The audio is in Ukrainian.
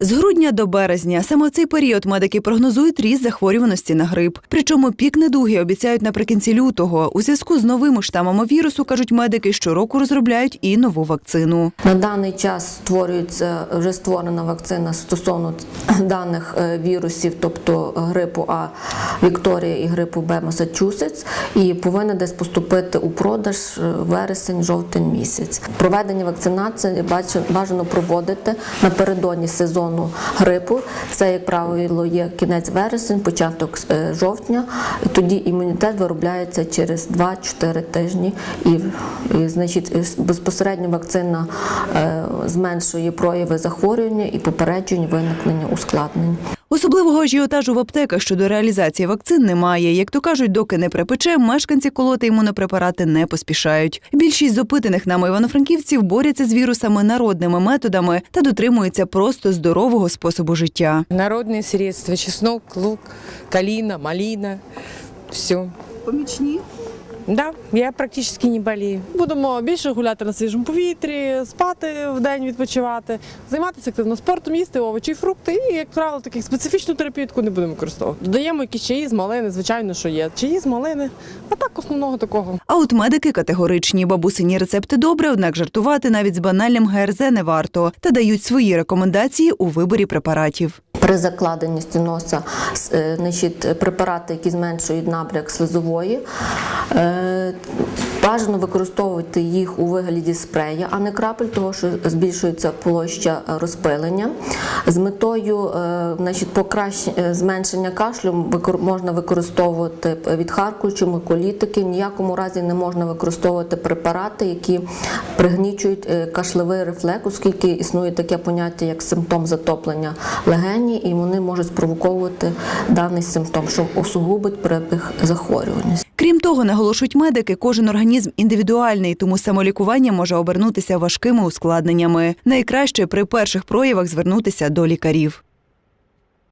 З грудня до березня саме в цей період медики прогнозують ріст захворюваності на грип. Причому пік недуги обіцяють наприкінці лютого. У зв'язку з новими штамами вірусу кажуть медики, щороку розробляють і нову вакцину. На даний час створюється вже створена вакцина стосовно даних е, вірусів, тобто грипу А Вікторія і грипу Б Масачусетс, і повинна десь поступити у продаж е, вересень-жовтень місяць. Проведення вакцинації бажано проводити напередодні сезону грипу. Це, як правило, є кінець вересень, початок е, жовтня. І тоді імунітет виробляється через 2-4 тижні, і, і значить, безпосередньо вакцина е, зменшує прояви захворювання і попередження виникнення ускладнень. Особливого ажіотажу в аптеках щодо реалізації вакцин немає. Як то кажуть, доки не припече, мешканці колоти імунопрепарати не поспішають. Більшість з опитаних нами івано-франківців борються з вірусами народними методами та дотримуються просто здорового способу життя. Народные средства, чеснок, лук, калина, малина, все. Помічні Да, я практически не болею. Будемо більше гуляти на свіжому повітрі, спати в день, відпочивати, займатися активно спортом, їсти овочі і фрукти. І, як правило, таких специфічну терапію не будемо використовувати. Додаємо якісь чаї з малини, звичайно, що є. Чаї з малини, а так основного такого. А от медики категоричні бабусині рецепти добре, однак жартувати навіть з банальним ГРЗ не варто та дають свої рекомендації у виборі препаратів. При закладеності носа е, значить, препарати, які зменшують набряк слизової, е, бажано використовувати їх у вигляді спрея, а не крапель, тому що збільшується площа розпилення. З метою е, значить, покращення зменшення кашлю можна використовувати відхаркуючі миколітики. В ніякому разі не можна використовувати препарати, які пригнічують кашлевий рефлекс, оскільки існує таке поняття як симптом затоплення легені, і вони можуть спровоковувати даний симптом, що усугубить перебіг захворювання. Крім того, наголошують медики, кожен організм індивідуальний, тому самолікування може обернутися важкими ускладненнями. Найкраще при перших проявах звернутися до лікарів.